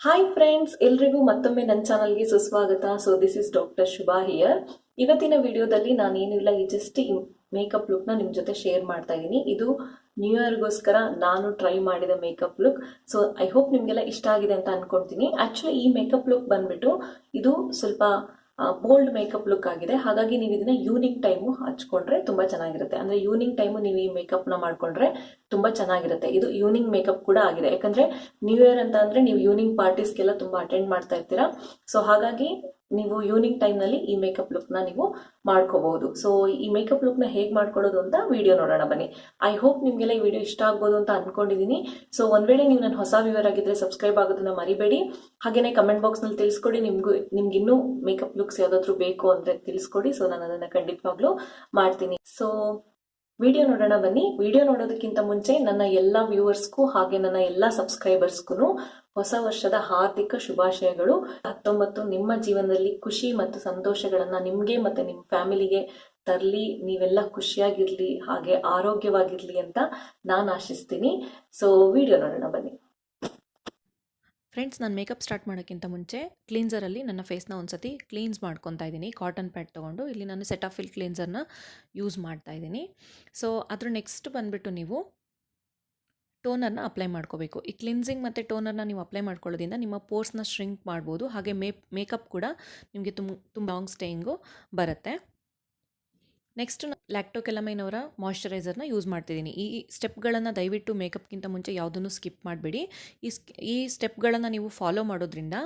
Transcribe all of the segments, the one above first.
Hi friends ಎಲ್ರಿಗೂ ಮತ್ತೊಮ್ಮೆ ನನ್ನ ಚಾನಲ್ಗೆ ಸುಸ್ವಾಗತ. So this is doctor Shubha here ಇವತ್ತಿನ ವಿಡಿಯೋದಲ್ಲಿ ನಾನೇನಿಲ್ಲ, ಈ ಜಸ್ಟ್ ಈ ಮೇಕಪ್ ಲುಕ್ನ ನಿಮ್ಮ ಜೊತೆ ಶೇರ್ ಮಾಡ್ತಾ ಇದ್ದೀನಿ ಇದು ನ್ಯೂ ಇಯರ್ಗೋಸ್ಕರ ನಾನು ಟ್ರೈ ಮಾಡಿದ makeup look so I hope ನಿಮಗೆಲ್ಲ ಇಷ್ಟ ಆಗಿದೆ ಅಂತ ಅನ್ಕೊಂತೀನಿ ಆ್ಯಕ್ಚುಲಿ ಈ ಮೇಕಪ್ ಲುಕ್ ಬಂದ್ಬಿಟ್ಟು ಇದು ಸ್ವಲ್ಪ ಬೋಲ್ಡ್ ಮೇಕಪ್ ಲುಕ್ ಆಗಿದೆ. ಹಾಗಾಗಿ ನೀವು ಇದನ್ನ ಈವ್ನಿಂಗ್ ಟೈಮು ಹಚ್ಕೊಂಡ್ರೆ ತುಂಬಾ ಚೆನ್ನಾಗಿರುತ್ತೆ. ಅಂದ್ರೆ ಈವ್ನಿಂಗ್ ಟೈಮು ನೀವು ಈ ಮೇಕಪ್ನ ಮಾಡ್ಕೊಂಡ್ರೆ ತುಂಬಾ ಚೆನ್ನಾಗಿರುತ್ತೆ. ಇದು ಈವ್ನಿಂಗ್ ಮೇಕಪ್ ಕೂಡ ಆಗಿದೆ. ಯಾಕಂದ್ರೆ ನ್ಯೂ ಇಯರ್ ಅಂತ ಅಂದ್ರೆ ನೀವು ಈವ್ನಿಂಗ್ ಪಾರ್ಟೀಸ್ಗೆಲ್ಲ ತುಂಬಾ ಅಟೆಂಡ್ ಮಾಡ್ತಾ ಇರ್ತೀರಾ. ಸೊ ಹಾಗಾಗಿ ನೀವು ಈವ್ನಿಂಗ್ ಟೈಮ್ನಲ್ಲಿ ಈ ಮೇಕಪ್ ಲುಕ್ನ ನೀವು ಮಾಡ್ಕೋಬಹುದು. ಸೊ ಈ ಮೇಕಪ್ ಲುಕ್ನ ಹೇಗೆ ಮಾಡ್ಕೊಳ್ಳೋದು ಅಂತ ವಿಡಿಯೋ ನೋಡೋಣ ಬನ್ನಿ. ಐ ಹೋಪ್ ನಿಮಗೆಲ್ಲ ಈ ವಿಡಿಯೋ ಇಷ್ಟ ಆಗ್ಬೋದು ಅಂತ ಅನ್ಕೊಂಡಿದ್ದೀನಿ ಸೊ ಒಂದ್ ವೇಳೆ ನೀವು ನನ್ನ ಹೊಸ ವ್ಯೂವರ್ ಆಗಿದ್ರೆ ಸಬ್ಸ್ಕ್ರೈಬ್ ಆಗೋದನ್ನ ಮರಿಬೇಡಿ. ಹಾಗೇನೆ ಕಮೆಂಟ್ ಬಾಕ್ಸ್ನಲ್ಲಿ ತಿಳಿಸ್ಕೊಡಿ. ನಿಮ್ಗೂ, ನಿಮ್ಗೆ ಇನ್ನೂ ಮೇಕಪ್ ಲುಕ್ಸ್ ಯಾವ್ದಾದ್ರು ಬೇಕು ಅಂದ್ರೆ ತಿಳಿಸ್ಕೊಡಿ. ಸೊ ನಾನು ಅದನ್ನ ಖಂಡಿತವಾಗ್ಲೂ ಮಾಡ್ತೀನಿ. ಸೊ ವಿಡಿಯೋ ನೋಡೋಣ ಬನ್ನಿ. ವಿಡಿಯೋ ನೋಡೋದಕ್ಕಿಂತ ಮುಂಚೆ ನನ್ನ ಎಲ್ಲ ವ್ಯೂವರ್ಸ್ಗೂ ಹಾಗೆ ನನ್ನ ಎಲ್ಲ ಸಬ್ಸ್ಕ್ರೈಬರ್ಸ್ಗೂ ಹೊಸ ವರ್ಷದ ಹಾರ್ದಿಕ ಶುಭಾಶಯಗಳು. ಹತ್ತೊಂಬತ್ತು ನಿಮ್ಮ ಜೀವನದಲ್ಲಿ ಖುಷಿ ಮತ್ತು ಸಂತೋಷಗಳನ್ನು ನಿಮಗೆ ಮತ್ತೆ ನಿಮ್ಮ ಫ್ಯಾಮಿಲಿಗೆ ತರಲಿ. ನೀವೆಲ್ಲ ಖುಷಿಯಾಗಿರಲಿ, ಹಾಗೆ ಆರೋಗ್ಯವಾಗಿರ್ಲಿ ಅಂತ ನಾನು ಆಶಿಸ್ತೀನಿ. ಸೊ ವಿಡಿಯೋ ನೋಡೋಣ, ಬನ್ನಿ. ಫ್ರೆಂಡ್ಸ್ ನಾನು ಮೇಕಪ್ ಸ್ಟಾರ್ಟ್ ಮಾಡೋಕ್ಕಿಂತ ಮುಂಚೆ ಕ್ಲೀನ್ಸರಲ್ಲಿ ನನ್ನ ಫೇಸ್ನ ಒಂದು ಸತಿ ಕ್ಲೀನ್ಸ್ ಮಾಡ್ಕೊತಾ ಇದ್ದೀನಿ. ಕಾಟನ್ ಪ್ಯಾಡ್ ತೊಗೊಂಡು ಇಲ್ಲಿ ನಾನು ಸೆಟಾಫಿಲ್ ಕ್ಲೀನ್ಸರ್ನ ಯೂಸ್ ಮಾಡ್ತಾ ಇದ್ದೀನಿ. ಸೊ ಅದ್ರ ನೆಕ್ಸ್ಟ್ ಬಂದುಬಿಟ್ಟು ನೀವು ಟೋನರ್ನ ಅಪ್ಲೈ ಮಾಡ್ಕೋಬೇಕು. ಈ ಕ್ಲಿನ್ಸಿಂಗ್ ಮತ್ತು ಟೋನರ್ನ ನೀವು ಅಪ್ಲೈ ಮಾಡ್ಕೊಳ್ಳೋದ್ರಿಂದ ನಿಮ್ಮ ಪೋರ್ಸ್ನ ಶ್ರಿಂಕ್ ಮಾಡ್ಬೋದು. ಹಾಗೆ ಮೇ ಮೇಕಪ್ ಕೂಡ ನಿಮಗೆ ತುಂಬ ತುಂಬ ಲಾಂಗ್ ಸ್ಟೇಯಿಂಗು ಬರುತ್ತೆ. ನೆಕ್ಸ್ಟ್ ಲ್ಯಾಕ್ಟೋಕೆಲಮೈನ್ ಅವರ ಮಾಯಶ್ಚರೈಸರ್ನ ಯೂಸ್ ಮಾಡ್ತಿದ್ದೀನಿ ಈ ಸ್ಟೆಪ್ಗಳನ್ನು ದಯವಿಟ್ಟು ಮೇಕಪ್ಗಿಂತ ಮುಂಚೆ ಯಾವುದನ್ನು ಸ್ಕಿಪ್ ಮಾಡಬೇಡಿ. ಈ ಸ್ಕ್ ಈ ಸ್ಟೆಪ್ಗಳನ್ನು ನೀವು ಫಾಲೋ ಮಾಡೋದ್ರಿಂದ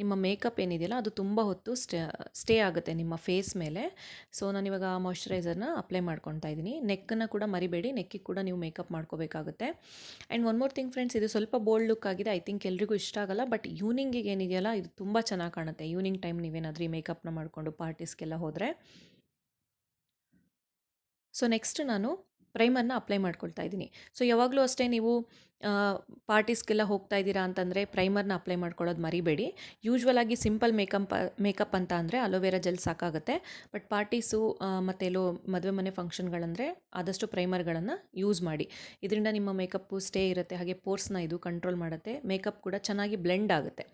ನಿಮ್ಮ ಮೇಕಪ್ ಏನಿದೆಯಲ್ಲ ಅದು ತುಂಬ ಹೊತ್ತು ಸ್ಟೇ ಸ್ಟೇ ಆಗುತ್ತೆ ನಿಮ್ಮ ಫೇಸ್ ಮೇಲೆ. ಸೊ ನಾನಿವಾಗ ಮಾಯಶ್ಚರೈಸರ್ನ ಅಪ್ಲೈ ಮಾಡ್ಕೊತಾ ಇದ್ದೀನಿ ನೆಕ್ಕನ್ನು ಕೂಡ ಮರಿಬೇಡಿ. ನೆಕ್ಕಿಗೆ ಕೂಡ ನೀವು ಮೇಕಪ್ ಮಾಡ್ಕೋಬೇಕಾಗುತ್ತೆ. And one more thing friends ಇದು ಸ್ವಲ್ಪ ಬೋಲ್ಡ್ ಲುಕ್ ಆಗಿದೆ. ಐ ಥಿಂಕ್ ಎಲ್ರಿಗೂ ಇಷ್ಟ ಆಗಲ್ಲ ಬಟ್ ಈವ್ನಿಂಗಿಗೆ ಏನಿದೆಯಲ್ಲ, ಇದು ತುಂಬ ಚೆನ್ನಾಗಿ ಕಾಣುತ್ತೆ. ಈವ್ನಿಂಗ್ ಟೈಮ್ ನೀವೇನಾದರೂ ಮೇಕಪ್ನ ಮಾಡಿಕೊಂಡು ಪಾರ್ಟೀಸ್ಗೆಲ್ಲ ಹೋದರೆ. ಸೊ ನೆಕ್ಸ್ಟ್ ನಾನು ಪ್ರೈಮರ್ನ ಅಪ್ಲೈ ಮಾಡ್ಕೊಳ್ತಾ ಇದ್ದೀನಿ. ಸೊ ಯಾವಾಗಲೂ ಅಷ್ಟೇ ನೀವು ಪಾರ್ಟೀಸ್ಗೆಲ್ಲ ಹೋಗ್ತಾ ಇದ್ದೀರಾ ಅಂತಂದರೆ ಪ್ರೈಮರ್ನ ಅಪ್ಲೈ ಮಾಡ್ಕೊಳ್ಳೋದು ಮರಿಬೇಡಿ. ಯೂಶ್ವಲ್ ಆಗಿ ಸಿಂಪಲ್ ಮೇಕಪ್ ಮೇಕಪ್ ಅಂತ ಅಂದರೆ ಅಲೋವೆರಾ ಜೆಲ್ ಸಾಕಾಗುತ್ತೆ. ಬಟ್ ಪಾರ್ಟೀಸು ಮತ್ತು ಎಲ್ಲೋ ಮದುವೆ ಮನೆ ಫಂಕ್ಷನ್ಗಳಂದರೆ ಆದಷ್ಟು ಪ್ರೈಮರ್ಗಳನ್ನು ಯೂಸ್ ಮಾಡಿ. ಇದರಿಂದ ನಿಮ್ಮ ಮೇಕಪ್ಪು ಸ್ಟೇ ಇರುತ್ತೆ, ಹಾಗೆ ಪೋರ್ಸ್ನ ಇದು ಕಂಟ್ರೋಲ್ ಮಾಡುತ್ತೆ, ಮೇಕಪ್ ಕೂಡ ಚೆನ್ನಾಗಿ ಬ್ಲೆಂಡ್ ಆಗುತ್ತೆ.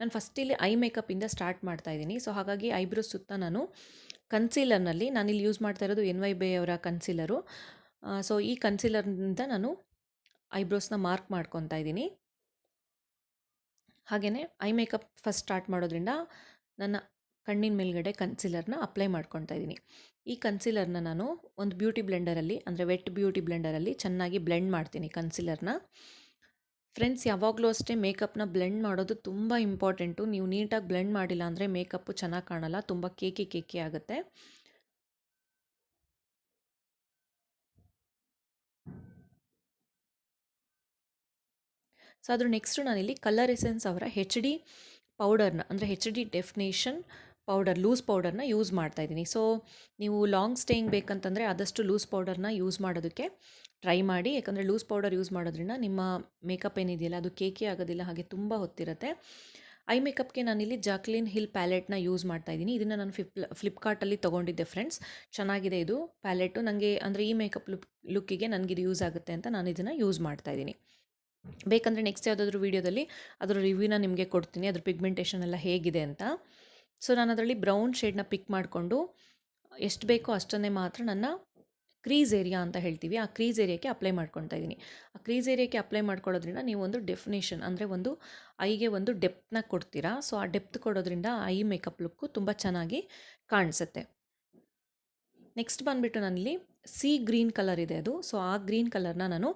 ನಾನು ಫಸ್ಟ್ ಇಲ್ಲಿ ಐ ಮೇಕಪ್ಪಿಂದ ಸ್ಟಾರ್ಟ್ ಮಾಡ್ತಾ ಇದ್ದೀನಿ. ಸೊ ಹಾಗಾಗಿ ಐಬ್ರೋಸ್ ಸುತ್ತ ನಾನು ಕನ್ಸೀಲರ್ನಲ್ಲಿ ನಾನಿಲ್ಲಿ ಯೂಸ್ ಮಾಡ್ತಾ ಇರೋದು ಎನ್ ವೈ ಬೇ ಅವರ ಕನ್ಸೀಲರು ಸೊ ಈ ಕನ್ಸೀಲರ್ನಿಂದ ನಾನು ಐಬ್ರೋಸ್ನ ಮಾರ್ಕ್ ಮಾಡ್ಕೊತಾ ಇದ್ದೀನಿ. ಹಾಗೆಯೇ ಐ ಮೇಕಪ್ ಫಸ್ಟ್ ಸ್ಟಾರ್ಟ್ ಮಾಡೋದ್ರಿಂದ ನನ್ನ ಕಣ್ಣಿನ ಮೇಲ್ಗಡೆ ಕನ್ಸಿಲರ್ನ ಅಪ್ಲೈ ಮಾಡ್ಕೊತಾ ಇದ್ದೀನಿ. ಈ ಕನ್ಸೀಲರ್ನ ನಾನು ಒಂದು ಬ್ಯೂಟಿ ಬ್ಲೆಂಡರಲ್ಲಿ ಅಂದರೆ ವೆಟ್ ಬ್ಯೂಟಿ ಬ್ಲೆಂಡರಲ್ಲಿ ಚೆನ್ನಾಗಿ ಬ್ಲೆಂಡ್ ಮಾಡ್ತೀನಿ ಕನ್ಸೀಲರ್ನ ಫ್ರೆಂಡ್ಸ್, ಯಾವಾಗಲೂ ಅಷ್ಟೇ ಮೇಕಪ್ನ ಬ್ಲೆಂಡ್ ಮಾಡೋದು ತುಂಬ ಇಂಪಾರ್ಟೆಂಟು. ನೀವು ನೀಟಾಗಿ ಬ್ಲೆಂಡ್ ಮಾಡಿಲ್ಲ ಅಂದರೆ ಮೇಕಪ್ಪು ಚೆನ್ನಾಗಿ ಕಾಣಲ್ಲ, ತುಂಬ ಕೇಕಿ ಕೇಕಿ ಆಗುತ್ತೆ. ಸೊ, ಅದ್ರ ನೆಕ್ಸ್ಟು ನಾನಿಲ್ಲಿ ಕಲರ್ ಎಸೆನ್ಸ್ ಅವರ ಹೆಚ್ ಡಿ ಪೌಡರ್ನ, ಅಂದರೆ H D definition powder, loose ಪೌಡರ್ನ ಯೂಸ್ ಮಾಡ್ತಾ ಇದ್ದೀನಿ. ಸೊ, ನೀವು ಲಾಂಗ್ ಸ್ಟೇಯಿಂಗ್ ಬೇಕಂತಂದರೆ ಆದಷ್ಟು ಲೂಸ್ ಪೌಡರ್ನ ಯೂಸ್ ಮಾಡೋದಕ್ಕೆ ಟ್ರೈ ಮಾಡಿ. ಯಾಕಂದರೆ ಲೂಸ್ ಪೌಡರ್ ಯೂಸ್ ಮಾಡೋದ್ರಿಂದ ನಿಮ್ಮ ಮೇಕಪ್ ಏನಿದೆಯಲ್ಲ, ಅದು ಕೇಕೆ ಆಗೋದಿಲ್ಲ, ಹಾಗೆ ತುಂಬ ಹೊತ್ತಿರುತ್ತೆ. ಐ ಮೇಕಪ್ಗೆ ನಾನಿಲ್ಲಿ ಜಾಕ್ಲಿನ್ ಹಿಲ್ ಪ್ಯಾಲೆಟ್ನ ಯೂಸ್ ಮಾಡ್ತಾ ಇದ್ದೀನಿ. ಇದನ್ನು ನಾನು ಫಿಪ್, ಫ್ಲಿಪ್ಕಾರ್ಟಲ್ಲಿ ತೊಗೊಂಡಿದ್ದೆ ಫ್ರೆಂಡ್ಸ್. ಚೆನ್ನಾಗಿದೆ ಇದು ಪ್ಯಾಲೆಟು. ನನಗೆ ಅಂದರೆ ಈ ಮೇಕಪ್ ಲುಕ್, ಲುಕ್ಕಿಗೆ ಇದು ಯೂಸ್ ಆಗುತ್ತೆ ಅಂತ ನಾನು ಇದನ್ನು ಯೂಸ್ ಮಾಡ್ತಾ ಇದ್ದೀನಿ. ಬೇಕಂದರೆ ನೆಕ್ಸ್ಟ್ ಯಾವುದಾದ್ರೂ ವೀಡಿಯೋದಲ್ಲಿ ಅದರ ರಿವ್ಯೂನ ನಿಮಗೆ ಕೊಡ್ತೀನಿ. ಅದ್ರ ಪಿಗ್ಮೆಂಟೇಷನ್ ಎಲ್ಲ ಹೇಗಿದೆ ಅಂತ. ಸೊ ನಾನು ಅದರಲ್ಲಿ ಬ್ರೌನ್ ಶೇಡ್ನ ಪಿಕ್ ಮಾಡಿಕೊಂಡು, ಎಷ್ಟು ಬೇಕೋ ಅಷ್ಟನ್ನೇ ಮಾತ್ರ ನನ್ನ ಕ್ರೀಸ್ ಏರಿಯಾ ಅಂತ ಹೇಳ್ತೀವಿ. ಆ ಕ್ರೀಸ್ ಏರಿಯಾಕ್ಕೆ ಅಪ್ಲೈ ಮಾಡ್ಕೊತಾ ಇದ್ದೀನಿ. ಆ ಕ್ರೀಸ್ ಏರಿಯಾಕ್ಕೆ ಅಪ್ಲೈ ಮಾಡ್ಕೊಳ್ಳೋದ್ರಿಂದ ನೀವು ಒಂದು ಡೆಫಿನೇಷನ್, ಅಂದರೆ ಒಂದು ಐಗೆ ಒಂದು ಡೆಪ್ತ್ನ ಕೊಡ್ತೀರಾ. ಸೊ ಆ ಡೆಪ್ತ್ ಕೊಡೋದ್ರಿಂದ ಐ ಮೇಕಪ್ ಲುಕ್ಕು ತುಂಬ ಚೆನ್ನಾಗಿ ಕಾಣಿಸುತ್ತೆ. ನೆಕ್ಸ್ಟ್ ಬಂದುಬಿಟ್ಟು ನನ್ನಲ್ಲಿ ಸಿ ಗ್ರೀನ್ ಕಲರ್ ಇದೆ ಅದು. ಸೊ ಆ ಗ್ರೀನ್ ಕಲರ್ನ ನಾನು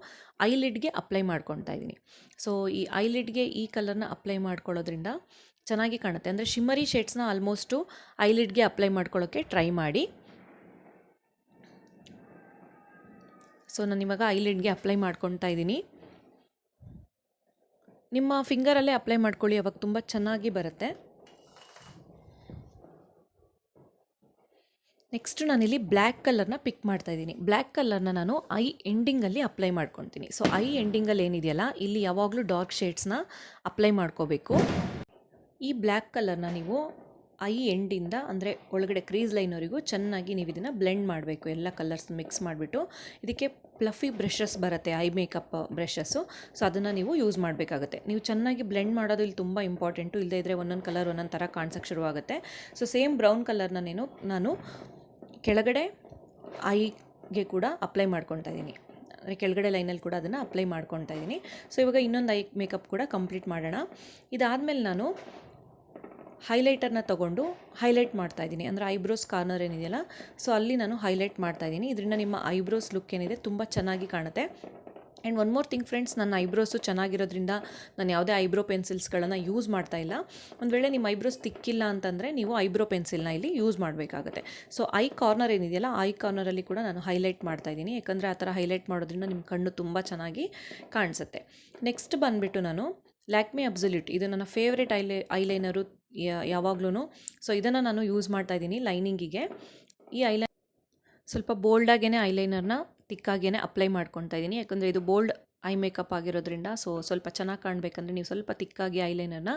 ಐಲಿಡ್ಗೆ ಅಪ್ಲೈ ಮಾಡ್ಕೊತಾ ಇದ್ದೀನಿ. ಸೊ ಈ ಐಲಿಡ್ಗೆ ಈ ಕಲರ್ನ ಅಪ್ಲೈ ಮಾಡ್ಕೊಳ್ಳೋದ್ರಿಂದ ಚೆನ್ನಾಗಿ ಕಾಣುತ್ತೆ. ಅಂದರೆ ಶಿಮ್ಮರಿ ಶೇಡ್ಸ್ನ ಆಲ್ಮೋಸ್ಟು ಐಲಿಡ್ಗೆ ಅಪ್ಲೈ ಮಾಡ್ಕೊಳ್ಳೋಕ್ಕೆ ಟ್ರೈ ಮಾಡಿ. ಸೊ ನಾನು ಇವಾಗ ಐಲಿಡ್ಗೆ ಅಪ್ಲೈ ಮಾಡ್ಕೊತಾ ಇದ್ದೀನಿ. ನಿಮ್ಮ ಫಿಂಗರಲ್ಲೇ ಅಪ್ಲೈ ಮಾಡ್ಕೊಳ್ಳಿ, ಅವಾಗ ತುಂಬ ಚೆನ್ನಾಗಿ ಬರುತ್ತೆ. ನೆಕ್ಸ್ಟ್ ನಾನಿಲ್ಲಿ ಬ್ಲ್ಯಾಕ್ ಕಲರ್ನ ಪಿಕ್ ಮಾಡ್ತಾ ಇದ್ದೀನಿ. ಬ್ಲ್ಯಾಕ್ ಕಲರ್ನ ನಾನು ಐ ಎಂಡಿಂಗಲ್ಲಿ ಅಪ್ಲೈ ಮಾಡ್ಕೊತೀನಿ ಸೊ ಐ ಎಂಡಿಂಗಲ್ಲಿ ಏನಿದೆಯಲ್ಲ, ಇಲ್ಲಿ ಯಾವಾಗಲೂ ಡಾರ್ಕ್ ಶೇಡ್ಸ್ನ ಅಪ್ಲೈ ಮಾಡ್ಕೋಬೇಕು. ಈ ಬ್ಲ್ಯಾಕ್ ಕಲರ್ನ ನೀವು ಐ ಎಂಡಿಂದ ಅಂದರೆ ಒಳಗಡೆ ಕ್ರೀಸ್ ಲೈನ್ವರೆಗೂ ಚೆನ್ನಾಗಿ ನೀವು ಇದನ್ನು ಬ್ಲೆಂಡ್ ಮಾಡಬೇಕು. ಎಲ್ಲ ಕಲರ್ಸ್ ಮಿಕ್ಸ್ ಮಾಡಿಬಿಟ್ಟು ಇದಕ್ಕೆ ಪ್ಲಫಿ ಬ್ರಷಸ್ ಬರುತ್ತೆ, ಐ ಮೇಕಪ್ ಬ್ರಷಸ್ಸು ಸೊ, ಅದನ್ನು ನೀವು ಯೂಸ್ ಮಾಡಬೇಕಾಗುತ್ತೆ. ನೀವು ಚೆನ್ನಾಗಿ ಬ್ಲೆಂಡ್ ಮಾಡೋದು ಇಲ್ಲಿ ತುಂಬ ಇಂಪಾರ್ಟೆಂಟು. ಇಲ್ಲದೇ ಇದ್ದರೆ ಒಂದೊಂದು ಕಲರ್ ಒಂದೊಂದು ಥರ ಕಾಣಿಸೋಕ್ಕೆ ಶುರುವಾಗುತ್ತೆ. ಸೊ, ಸೇಮ್ ಬ್ರೌನ್ ಕಲರ್ನ ನೀನು, ನಾನು ಕೆಳಗಡೆ ಐಗೆ ಕೂಡ ಅಪ್ಲೈ ಮಾಡ್ಕೊತಾ ಇದ್ದೀನಿ ಅಂದರೆ ಕೆಳಗಡೆ ಲೈನಲ್ಲಿ ಕೂಡ ಅದನ್ನು ಅಪ್ಲೈ ಮಾಡ್ಕೊತಾ ಇದ್ದೀನಿ ಸೊ, ಇವಾಗ ಇನ್ನೊಂದು ಐ ಮೇಕಪ್ ಕೂಡ ಕಂಪ್ಲೀಟ್ ಮಾಡೋಣ. ಇದಾದಮೇಲೆ ನಾನು ಹೈಲೈಟರ್ನ ತಗೊಂಡು ಹೈಲೈಟ್ ಮಾಡ್ತಾ ಇದ್ದೀನಿ. ಅಂದರೆ ಐಬ್ರೋಸ್ ಕಾರ್ನರ್ ಏನಿದೆಯಲ್ಲ, ಸೊ ಅಲ್ಲಿ ನಾನು ಹೈಲೈಟ್ ಮಾಡ್ತಾ ಇದ್ದೀನಿ. ಇದರಿಂದ ನಿಮ್ಮ ಐಬ್ರೋಸ್ ಲುಕ್ ಏನಿದೆ ತುಂಬ ಚೆನ್ನಾಗಿ ಕಾಣುತ್ತೆ. And one more thing friends ನನ್ನ ಐಬ್ರೋಸು ಚೆನ್ನಾಗಿರೋದ್ರಿಂದ ನಾನು ಯಾವುದೇ ಐಬ್ರೋ ಪೆನ್ಸಿಲ್ಸ್ಗಳನ್ನು ಯೂಸ್ ಮಾಡ್ತಾ ಇಲ್ಲ. ಒಂದು ವೇಳೆ ನಿಮ್ಮ ಐಬ್ರೋಸ್ ತಿಕ್ಕಿಲ್ಲ ಅಂತಂದರೆ ನೀವು ಐಬ್ರೋ ಪೆನ್ಸಿಲ್ನ ಇಲ್ಲಿ ಯೂಸ್ ಮಾಡಬೇಕಾಗುತ್ತೆ. ಸೊ ಐ ಕಾರ್ನರ್ ಏನಿದೆಯಲ್ಲ ಐ ಕಾರ್ನರಲ್ಲಿ ಕೂಡ ನಾನು ಹೈಲೈಟ್ ಮಾಡ್ತಾ ಇದ್ದೀನಿ. ಯಾಕಂದರೆ ಆ ಥರ ಹೈಲೈಟ್ ಮಾಡೋದ್ರಿಂದ ನಿಮ್ಮ ಕಣ್ಣು ತುಂಬ ಚೆನ್ನಾಗಿ ಕಾಣಿಸುತ್ತೆ. ನೆಕ್ಸ್ಟ್ ಬಂದುಬಿಟ್ಟು ನಾನು ಲ್ಯಾಕ್ಮಿ ಅಬ್ಸಲ್ಯೂಟ್ ಇದು ನನ್ನ ಫೇವ್ರೆಟ್ ಐಲೈ ಐಲೈನರು ಯಾವಾಗ್ಲೂ ಸೊ ಇದನ್ನು ನಾನು ಯೂಸ್ ಮಾಡ್ತಾ ಇದ್ದೀನಿ ಲೈನಿಂಗಿಗೆ ಈ ಐಲೈನ್ ಸ್ವಲ್ಪ ಬೋಲ್ಡಾಗೇ ಐಲೈನರ್ನ ತಿಕ್ಕಾಗೇ ಅಪ್ಲೈ ಮಾಡ್ಕೊತಾ ಇದ್ದೀನಿ. ಯಾಕಂದರೆ ಇದು ಬೋಲ್ಡ್ ಐ ಮೇಕಪ್ ಆಗಿರೋದ್ರಿಂದ ಸೊ ಸ್ವಲ್ಪ ಚೆನ್ನಾಗಿ ಕಾಣಬೇಕಂದ್ರೆ ನೀವು ಸ್ವಲ್ಪ ತಿಕ್ಕಾಗಿ ಐಲೈನರ್ನ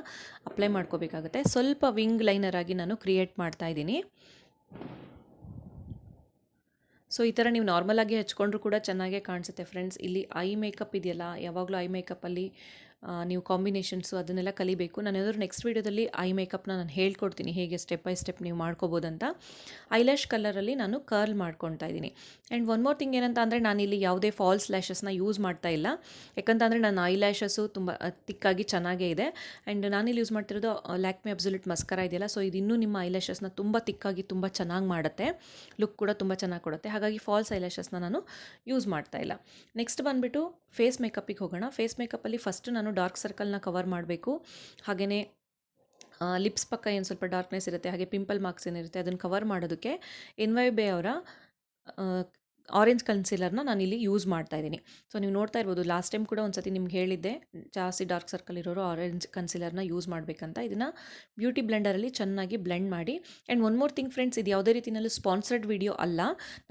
ಅಪ್ಲೈ ಮಾಡ್ಕೋಬೇಕಾಗುತ್ತೆ. ಸ್ವಲ್ಪ ವಿಂಗ್ ಲೈನರ್ ಆಗಿ ನಾನು ಕ್ರಿಯೇಟ್ ಮಾಡ್ತಾ ಇದ್ದೀನಿ. ಸೊ ಈ ಥರ ನೀವು ನಾರ್ಮಲಾಗಿ ಹಚ್ಕೊಂಡ್ರೂ ಕೂಡ ಚೆನ್ನಾಗೇ ಕಾಣಿಸುತ್ತೆ ಫ್ರೆಂಡ್ಸ್ ಇಲ್ಲಿ ಐ ಮೇಕಪ್ ಇದೆಯಲ್ಲ, ಯಾವಾಗಲೂ ಐ ಮೇಕಪ್ಪಲ್ಲಿ ನೀವು ಕಾಂಬಿನೇಷನ್ಸು ಅದನ್ನೆಲ್ಲ ಕಲಿಬೇಕು. ನಾನು ಯಾವ್ದಾದ್ರು ನೆಕ್ಸ್ಟ್ ವೀಡಿಯೋದಲ್ಲಿ ಐ ಮೇಕಪ್ನ ನಾನು ಹೇಳ್ಕೊಡ್ತೀನಿ. ಹೇಗೆ ಸ್ಟೆಪ್ ಬೈ ಸ್ಟೆಪ್ ನೀವು ಮಾಡ್ಕೋಬೋದಂತ. ಐಲ್ಯಾಶ್ ಕಲರಲ್ಲಿ ನಾನು ಕರ್ಲ್ ಮಾಡ್ಕೊತಾ ಇದ್ದೀನಿ. ಆ್ಯಂಡ್ ಒನ್ ಮೋರ್ ಥಿಂಗ್ ಏನಂತ ಅಂದರೆ ನಾನಿಲ್ಲಿ ಯಾವುದೇ ಫಾಲ್ಸ್ ಲ್ಯಾಶಸ್ನ ಯೂಸ್ ಮಾಡ್ತಾ ಇಲ್ಲ. ಯಾಕಂತಂದರೆ ನನ್ನ ಐ ತುಂಬ ತಿಕ್ಕಾಗಿ ಚೆನ್ನಾಗೇ ಇದೆ. ಆ್ಯಂಡ್ ನಾನಿಲ್ಲಿ ಯೂಸ್ ಮಾಡ್ತಿರೋದು ಲ್ಯಾಕ್ಮಿ ಅಬ್ಸಲ್ಯೂಟ್ ಮಸ್ಕರ ಇದೆಯಲ್ಲ ಸೊ ಇದು ಇನ್ನೂ ನಿಮ್ಮ ಐ ತುಂಬ ತಿಕ್ಕಾಗಿ ತುಂಬ ಚೆನ್ನಾಗಿ ಮಾಡುತ್ತೆ. ಲುಕ್ ಕೂಡ ತುಂಬ ಚೆನ್ನಾಗಿ ಕೊಡುತ್ತೆ. ಹಾಗಾಗಿ ಫಾಲ್ಸ್ ಐ ನಾನು ಯೂಸ್ ಮಾಡ್ತಾ ಇಲ್ಲ. ನೆಕ್ಸ್ಟ್ ಬಂದುಬಿಟ್ಟು ಫೇಸ್ ಮೇಕಪ್ಪಿಗೆ ಹೋಗೋಣ. ಫೇಸ್ ಮೇಕಪ್ಪಲ್ಲಿ ಫಸ್ಟ್ ನಾನು ಡಾರ್ಕ್ ಸರ್ಕಲ್ನ ಕವರ್ ಮಾಡಬೇಕು. ಹಾಗೆಯೇ ಲಿಪ್ಸ್ ಪಕ್ಕ ಏನು ಸ್ವಲ್ಪ ಡಾರ್ಕ್ನೆಸ್ ಇರುತ್ತೆ, ಹಾಗೆ ಪಿಂಪಲ್ ಮಾರ್ಕ್ಸ್ ಏನಿರುತ್ತೆ, ಅದನ್ನು ಕವರ್ ಮಾಡೋದಕ್ಕೆ ಎನ್ ವೈ ಬೇ ಅವರ ಆರೆಂಜ್ ಕನ್ಸಿಲರ್ನ ನಾನು ಇಲ್ಲಿ ಯೂಸ್ ಮಾಡ್ತಾ ಇದ್ದೀನಿ. ಸೊ ನೀವು ನೋಡ್ತಾ ಇರ್ಬೋದು ಲಾಸ್ಟ್ ಟೈಮ್ ಕೂಡ ಒಂದು ಸತಿ ನಿಮ್ಗೆ ಹೇಳಿದ್ದೆ, ಜಾಸ್ತಿ ಡಾರ್ಕ್ ಸರ್ಕಲ್ ಇರೋರು ಆರೆಂಜ್ ಕನ್ಸಿಲರ್ನ ಯೂಸ್ ಮಾಡಬೇಕಂತ. ಇದನ್ನು ಬ್ಯೂಟಿ ಬ್ಲೆಂಡರಲ್ಲಿ ಚೆನ್ನಾಗಿ ಬ್ಲೆಂಡ್ ಮಾಡಿ. And one more thing friends ಇದು ಯಾವುದೇ ರೀತಿಯಲ್ಲೂ ಸ್ಪಾನ್ಸರ್ಡ್ ವಿಡಿಯೋ ಅಲ್ಲ.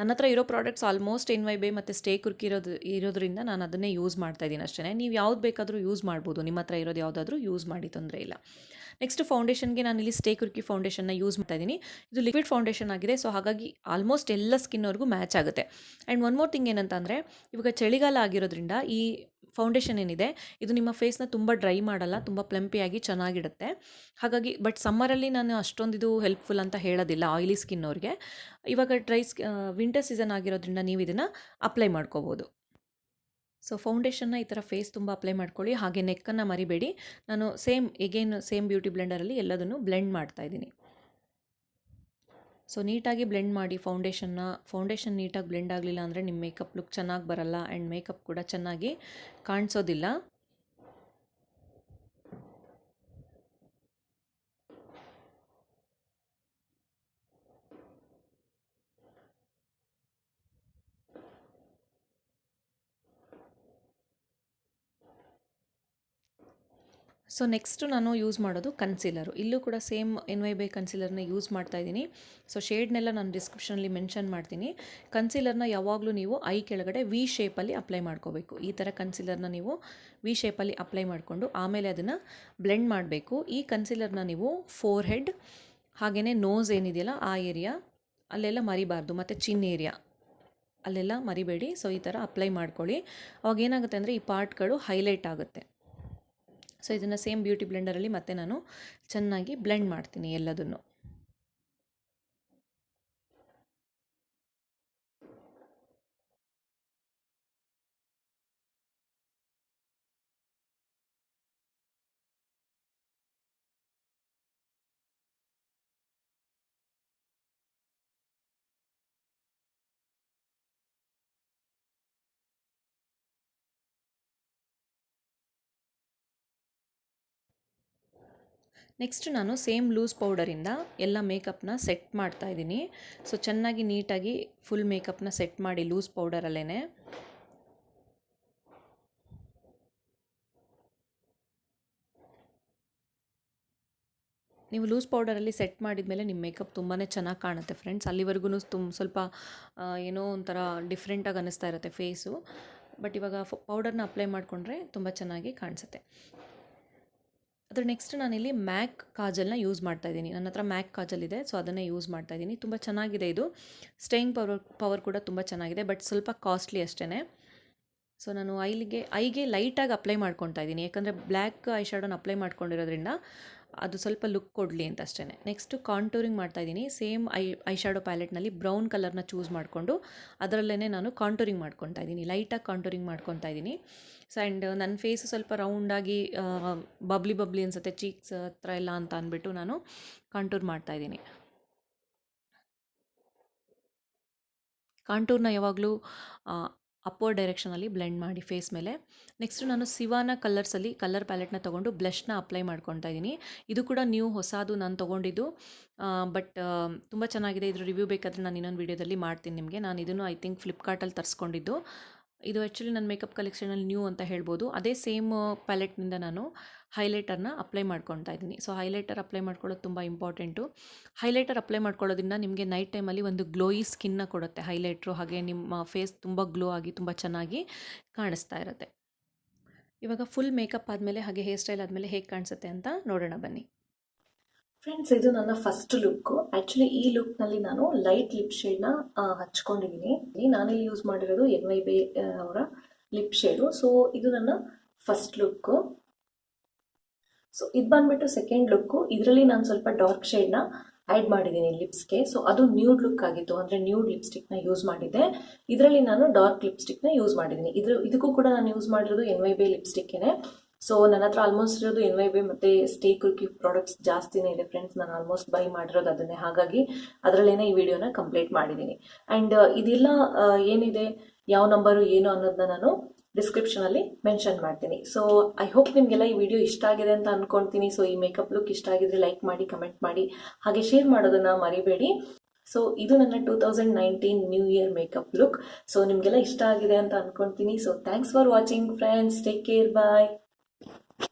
ನನ್ನ ಹತ್ರ ಇರೋ products almost N Y B ಮತ್ತು ಸ್ಟೇ ಕುರ್ಕಿ ಇರೋದು, ಇರೋದ್ರಿಂದ ನಾನು ಅದನ್ನೇ ಯೂಸ್ ಮಾಡ್ತಾ ಇದ್ದೀನಿ ಅಷ್ಟೇ ನೀವು ಯಾವ್ದು ಬೇಕಾದರೂ ಯೂಸ್ ಮಾಡ್ಬೋದು. ನಿಮ್ಮ ಹತ್ರ ಇರೋದು ಯಾವುದಾದ್ರೂ ಯೂಸ್ ಮಾಡಿ, ತೊಂದರೆ ಇಲ್ಲ. ನೆಕ್ಸ್ಟ್ ಫೌಂಡೇಶನ್ಗೆ ನಾನು ಇಲ್ಲಿ ಸ್ಟೇ ಕುರ್ಕಿ ಫೌಂಡೇಶನ್ನ ಯೂಸ್ ಮಾಡ್ತಾ ಇದ್ದೀನಿ. ಇದು ಲಿಕ್ವಿಡ್ ಫೌಂಡೇಶನ್ ಆಗಿದೆ. ಸೊ ಹಾಗಾಗಿ ಆಲ್ಮೋಸ್ಟ್ ಎಲ್ಲ ಸ್ಕಿನ್ನವ್ರಿಗೂ ಮ್ಯಾಚ್ ಆಗುತ್ತೆ. ಆ್ಯಂಡ್ ಒನ್ ಮೋರ್ ಥಿಂಗ್ ಏನಂತಂದರೆ, ಇವಾಗ ಚಳಿಗಾಲ ಆಗಿರೋದ್ರಿಂದ ಈ ಫೌಂಡೇಶನ್ ಏನಿದೆ, ಇದು ನಿಮ್ಮ ಫೇಸ್ನ ತುಂಬ ಡ್ರೈ ಮಾಡಲ್ಲ, ತುಂಬ ಪ್ಲಂಪಿಯಾಗಿ ಚೆನ್ನಾಗಿಡುತ್ತೆ. ಹಾಗಾಗಿ ಬಟ್ ಸಮ್ಮರಲ್ಲಿ ನಾನು ಅಷ್ಟೊಂದು ಇದು ಹೆಲ್ಪ್ಫುಲ್ ಅಂತ ಹೇಳೋದಿಲ್ಲ ಆಯಿಲಿ ಸ್ಕಿನ್ನವ್ರಿಗೆ ಇವಾಗ ಡ್ರೈ ಸ್ಕಿ ವಿಂಟರ್ ಸೀಸನ್ ಆಗಿರೋದ್ರಿಂದ ನೀವು ಇದನ್ನು ಅಪ್ಲೈ ಮಾಡ್ಕೋಬೋದು. ಸೊ ಫೌಂಡೇಶನ್ನ ಈ ಥರ ಫೇಸ್ ತುಂಬ ಅಪ್ಲೈ ಮಾಡ್ಕೊಳ್ಳಿ, ಹಾಗೆ ನೆಕ್ಕನ್ನು ಮರಿಬೇಡಿ. ನಾನು ಸೇಮ್ ಎಗೇನ್ ಸೇಮ್ ಬ್ಯೂಟಿ ಬ್ಲೆಂಡರಲ್ಲಿ ಎಲ್ಲದನ್ನು ಬ್ಲೆಂಡ್ ಮಾಡ್ತಾ ಇದ್ದೀನಿ. ಸೊ ನೀಟಾಗಿ ಬ್ಲೆಂಡ್ ಮಾಡಿ ಫೌಂಡೇಶನ್ನ ಫೌಂಡೇಶನ್ ನೀಟಾಗಿ ಬ್ಲೆಂಡ್ ಆಗಲಿಲ್ಲ ಅಂದರೆ ನಿಮ್ಮ ಮೇಕಪ್ ಲುಕ್ ಚೆನ್ನಾಗಿ ಬರಲ್ಲ ಆ್ಯಂಡ್ ಮೇಕಪ್ ಕೂಡ ಚೆನ್ನಾಗಿ ಕಾಣಿಸೋದಿಲ್ಲ. ಸೊ ನೆಕ್ಸ್ಟು ನಾನು ಯೂಸ್ ಮಾಡೋದು ಕನ್ಸಿಲರು ಇಲ್ಲೂ ಕೂಡ ಸೇಮ್ ಎನ್ ವೈ ಬೈ ಕನ್ಸಿಲರ್ನ ಯೂಸ್ ಮಾಡ್ತಾ ಇದ್ದೀನಿ. ಸೊ ಶೇಡ್ನೆಲ್ಲ ನಾನು ಡಿಸ್ಕ್ರಿಪ್ಷನಲ್ಲಿ ಮೆನ್ಷನ್ ಮಾಡ್ತೀನಿ. ಕನ್ಸಿಲರ್ನ ಯಾವಾಗಲೂ ನೀವು ಐ ಕೆಳಗಡೆ ವಿ ಶೇಪಲ್ಲಿ ಅಪ್ಲೈ ಮಾಡ್ಕೋಬೇಕು. ಈ ಥರ ಕನ್ಸಿಲರ್ನ ನೀವು ವಿ ಶೇಪಲ್ಲಿ ಅಪ್ಲೈ ಮಾಡಿಕೊಂಡು ಆಮೇಲೆ ಅದನ್ನು ಬ್ಲೆಂಡ್ ಮಾಡಬೇಕು. ಈ ಕನ್ಸಿಲರ್ನ ನೀವು ಫೋರ್ ಹೆಡ್ ಹಾಗೆಯೇ ನೋಸ್ ಏನಿದೆಯಲ್ಲ ಆ ಏರಿಯಾ ಅಲ್ಲೆಲ್ಲ ಮರಿಬಾರ್ದು. ಮತ್ತು ಚಿನ್ ಏರಿಯಾ ಅಲ್ಲೆಲ್ಲ ಮರಿಬೇಡಿ. ಸೊ ಈ ಥರ ಅಪ್ಲೈ ಮಾಡ್ಕೊಳ್ಳಿ. ಅವಾಗ ಏನಾಗುತ್ತೆ ಅಂದರೆ ಈ ಪಾರ್ಟ್ಗಳು ಹೈಲೈಟ್ ಆಗುತ್ತೆ. ಸೊ ಇದನ್ನು ಸೇಮ್ ಬ್ಯೂಟಿ ಬ್ಲೆಂಡರಲ್ಲಿ ಮತ್ತೆ ನಾನು ಚೆನ್ನಾಗಿ ಬ್ಲೆಂಡ್ ಮಾಡ್ತೀನಿ ಎಲ್ಲದನ್ನು. ನೆಕ್ಸ್ಟ್ ನಾನು ಸೇಮ್ ಲೂಸ್ ಪೌಡರಿಂದ ಎಲ್ಲ ಮೇಕಪ್ನ ಸೆಟ್ ಮಾಡ್ತಾ ಇದ್ದೀನಿ. ಸೊ ಚೆನ್ನಾಗಿ ನೀಟಾಗಿ ಫುಲ್ ಮೇಕಪ್ನ ಸೆಟ್ ಮಾಡಿ ಲೂಸ್ ಪೌಡರಲ್ಲೇ ನೀವು ಲೂಸ್ ಪೌಡರಲ್ಲಿ ಸೆಟ್ ಮಾಡಿದ ಮೇಲೆ ನಿಮ್ಮ ಮೇಕಪ್ ತುಂಬಾ ಚೆನ್ನಾಗಿ ಕಾಣುತ್ತೆ ಫ್ರೆಂಡ್ಸ್. ಅಲ್ಲಿವರೆಗೂ ತುಂಬ ಸ್ವಲ್ಪ ಏನೋ ಒಂಥರ ಡಿಫ್ರೆಂಟಾಗಿ ಅನ್ನಿಸ್ತಾ ಇರುತ್ತೆ ಫೇಸು. ಬಟ್ ಇವಾಗ ಪೌಡರ್ನ ಅಪ್ಲೈ ಮಾಡಿಕೊಂಡ್ರೆ ತುಂಬ ಚೆನ್ನಾಗಿ ಕಾಣಿಸುತ್ತೆ. ಅದ್ರ ನೆಕ್ಸ್ಟ್ ನಾನಿಲ್ಲಿ ಮ್ಯಾಕ್ ಕಾಜಲ್ನ ಯೂಸ್ ಮಾಡ್ತಾ ಇದ್ದೀನಿ. ನನ್ನ ಹತ್ರ ಮ್ಯಾಕ್ ಕಾಜಲ್ ಇದೆ ಸೊ ಅದನ್ನೇ ಯೂಸ್ ಮಾಡ್ತಾ ಇದ್ದೀನಿ. ತುಂಬ ಚೆನ್ನಾಗಿದೆ ಇದು. ಸ್ಟೇಯಿಂಗ್ ಪವರ್ ಪವರ್ ಕೂಡ ತುಂಬ ಚೆನ್ನಾಗಿದೆ ಬಟ್ ಸ್ವಲ್ಪ ಕಾಸ್ಟ್ಲಿ ಅಷ್ಟೇ ಸೊ ನಾನು ಐಲಿಗೆ, ಐಗೆ ಲೈಟಾಗಿ ಅಪ್ಲೈ ಮಾಡ್ಕೊತಾ ಇದ್ದೀನಿ. ಯಾಕಂದರೆ ಬ್ಲ್ಯಾಕ್ ಐ ಶಾಡೋನ ಅಪ್ಲೈ ಮಾಡ್ಕೊಂಡಿರೋದ್ರಿಂದ ಅದು ಸ್ವಲ್ಪ ಲುಕ್ ಕೊಡಲಿ ಅಂತ ಅಷ್ಟೇ ನೆಕ್ಸ್ಟು ಕಾಂಟೂರಿಂಗ್ ಮಾಡ್ತಾ ಇದ್ದೀನಿ. ಸೇಮ್ ಐ ಐ ಶಾಡೋ ಪ್ಯಾಲೆಟ್ನಲ್ಲಿ ಬ್ರೌನ್ ಕಲರ್ನ ಚೂಸ್ ಮಾಡಿಕೊಂಡು ಅದರಲ್ಲೇ ನಾನು ಕಾಂಟೂರಿಂಗ್ ಮಾಡ್ಕೊತಾ ಇದ್ದೀನಿ. ಲೈಟಾಗಿ ಕಾಂಟೂರಿಂಗ್ ಮಾಡ್ಕೊತಾ ಇದ್ದೀನಿ. ಸೊ ಆ್ಯಂಡ್ ನನ್ನ ಫೇಸ್ ಸ್ವಲ್ಪ ರೌಂಡಾಗಿ ಬಬ್ಲಿ ಬಬ್ಲಿ ಅನಿಸುತ್ತೆ ಚೀಕ್ಸ್ ಹತ್ರ ಎಲ್ಲ ಅಂತ ಅಂದ್ಬಿಟ್ಟು ನಾನು ಕಾಂಟೂರ್ ಮಾಡ್ತಾ ಇದ್ದೀನಿ. ಕಾಂಟೂರ್ನ ಯಾವಾಗಲೂ ಅಪ್ವರ್ಡ್ ಡೈರೆಕ್ಷನಲ್ಲಿ ಬ್ಲೆಂಡ್ ಮಾಡಿ ಫೇಸ್ ಮೇಲೆ. ನೆಕ್ಸ್ಟು ನಾನು ಸಿವಾನ ಕಲರ್ಸಲ್ಲಿ ಕಲರ್ ಪ್ಯಾಲೆಟ್ನ ತೊಗೊಂಡು ಬ್ಲಷ್ನ ಅಪ್ಲೈ ಮಾಡ್ಕೊತಾ ಇದ್ದೀನಿ. ಇದು ಕೂಡ ನ್ಯೂ ಹೊಸದು ನಾನು ತೊಗೊಂಡಿದ್ದು. ಬಟ್ ತುಂಬ ಚೆನ್ನಾಗಿದೆ. ಇದ್ರ ರಿವ್ಯೂ ಬೇಕಾದರೆ ನಾನು ಇನ್ನೊಂದು ವೀಡಿಯೋದಲ್ಲಿ ಮಾಡ್ತೀನಿ ನಿಮಗೆ. ನಾನು ಇದನ್ನು ಐ ಥಿಂಕ್ ಫ್ಲಿಪ್ಕಾರ್ಟಲ್ಲಿ ತರಿಸ್ಕೊಂಡಿದ್ದು. ಇದು ಆ್ಯಕ್ಚುಲಿ ನನ್ನ ಮೇಕಪ್ ಕಲೆಕ್ಷನಲ್ಲಿ ನ್ಯೂ ಅಂತ ಹೇಳ್ಬೋದು. ಅದೇ ಸೇಮ್ ಪ್ಯಾಲೆಟ್ನಿಂದ ನಾನು ಹೈಲೈಟರ್ನ ಅಪ್ಲೈ ಮಾಡ್ಕೊತಾ ಇದ್ದೀನಿ. ಸೊ ಹೈಲೈಟರ್ ಅಪ್ಲೈ ಮಾಡ್ಕೊಳ್ಳೋದು ತುಂಬ ಇಂಪಾರ್ಟೆಂಟು ಹೈಲೈಟರ್ ಅಪ್ಲೈ ಮಾಡ್ಕೊಳ್ಳೋದ್ರಿಂದ ನಿಮಗೆ ನೈಟ್ ಟೈಮಲ್ಲಿ ಒಂದು ಗ್ಲೋಯಿ ಸ್ಕಿನ್ನ ಕೊಡುತ್ತೆ. ಹೈಲೈಟ್ರು ಹಾಗೆ ನಿಮ್ಮ ಫೇಸ್ ತುಂಬ ಗ್ಲೋ ಆಗಿ, ತುಂಬ ಚೆನ್ನಾಗಿ ಕಾಣಿಸ್ತಾ ಇರುತ್ತೆ. ಇವಾಗ ಫುಲ್ ಮೇಕಪ್ ಆದಮೇಲೆ ಹಾಗೆ ಹೇರ್ ಸ್ಟೈಲ್ ಆದಮೇಲೆ ಹೇಗೆ ಕಾಣಿಸುತ್ತೆ ಅಂತ ನೋಡೋಣ ಬನ್ನಿ. ಫ್ರೆಂಡ್ಸ್ ಇದು ನನ್ನ ಫಸ್ಟ್ ಲುಕ್ ಆ್ಯಕ್ಚುಲಿ ಈ ಲುಕ್ನಲ್ಲಿ ನಾನು ಲೈಟ್ ಲಿಪ್ ಶೇಡ್ನ ಹಚ್ಕೊಂಡಿದ್ದೀನಿ ನಾನಿಲ್ಲಿ ಯೂಸ್ ಮಾಡಿರೋದು ಎನ್ ವೈ ಬಿ ಅವರ ಲಿಪ್ ಶೇಡು ಸೊ ಇದು ನನ್ನ ಫಸ್ಟ್ ಲುಕ್ಕು ಸೊ ಇದು ಬಂದ್ಬಿಟ್ಟು ಸೆಕೆಂಡ್ ಲುಕ್ಕು ಇದರಲ್ಲಿ ನಾನು ಸ್ವಲ್ಪ ಡಾರ್ಕ್ ಶೇಡ್ನ ಆ್ಯಡ್ ಮಾಡಿದ್ದೀನಿ ಲಿಪ್ಸ್ಗೆ ಸೊ ಅದು ನ್ಯೂಡ್ ಲುಕ್ ಆಗಿತ್ತು. ಅಂದರೆ ನ್ಯೂಡ್ ಲಿಪ್ಸ್ಟಿಕ್ನ ಯೂಸ್ ಮಾಡಿದ್ದೆ. ಇದರಲ್ಲಿ ನಾನು ಡಾರ್ಕ್ ಲಿಪ್ಸ್ಟಿಕ್ನ ಯೂಸ್ ಮಾಡಿದ್ದೀನಿ ಇದ್ರ, ಇದಕ್ಕೂ ಕೂಡ ನಾನು ಯೂಸ್ ಮಾಡಿರೋದು ಎನ್ ವೈ ಬಿ ಲಿಪ್ಸ್ಟಿಕ್ಕೇ ಸೊ ನನ್ನ ಹತ್ರ ಆಲ್ಮೋಸ್ಟ್ ಇರೋದು ಎನ್ ವೈ ಬಿ ಮತ್ತು ಸ್ಟೇ ಕುರ್ಕಿ ಪ್ರಾಡಕ್ಟ್ಸ್ ಜಾಸ್ತಿನೇ ಇದೆ ಫ್ರೆಂಡ್ಸ್ ನಾನು ಆಲ್ಮೋಸ್ಟ್ ಬೈ ಮಾಡಿರೋದು ಅದನ್ನೇ. ಹಾಗಾಗಿ ಅದರಲ್ಲೇನೆ ಈ ವಿಡಿಯೋನ ಕಂಪ್ಲೀಟ್ ಮಾಡಿದ್ದೀನಿ ಆ್ಯಂಡ್ ಇದೆಲ್ಲ ಏನಿದೆ, ಯಾವ ನಂಬರು ಏನು ಅನ್ನೋದನ್ನ ನಾನು ಡಿಸ್ಕ್ರಿಪ್ಷನಲ್ಲಿ ಮೆನ್ಷನ್ ಮಾಡ್ತೀನಿ. ಸೊ ಐ ಹೋಪ್ ನಿಮಗೆಲ್ಲ ಈ ವಿಡಿಯೋ ಇಷ್ಟ ಆಗಿದೆ ಅಂತ ಅಂದ್ಕೊಳ್ತೀನಿ ಸೊ ಈ ಮೇಕಪ್ ಲುಕ್ ಇಷ್ಟ ಆಗಿದ್ರೆ ಲೈಕ್ ಮಾಡಿ ಕಮೆಂಟ್ ಮಾಡಿ, ಹಾಗೆ ಶೇರ್ ಮಾಡೋದನ್ನ ಮರಿಬೇಡಿ. ಸೊ ಇದು ನನ್ನ two thousand nineteen new year makeup look so ನಿಮಗೆಲ್ಲ ಇಷ್ಟ ಆಗಿದೆ ಅಂತ ಅಂದ್ಕೊಳ್ತೀನಿ so thanks for watching friends take care bye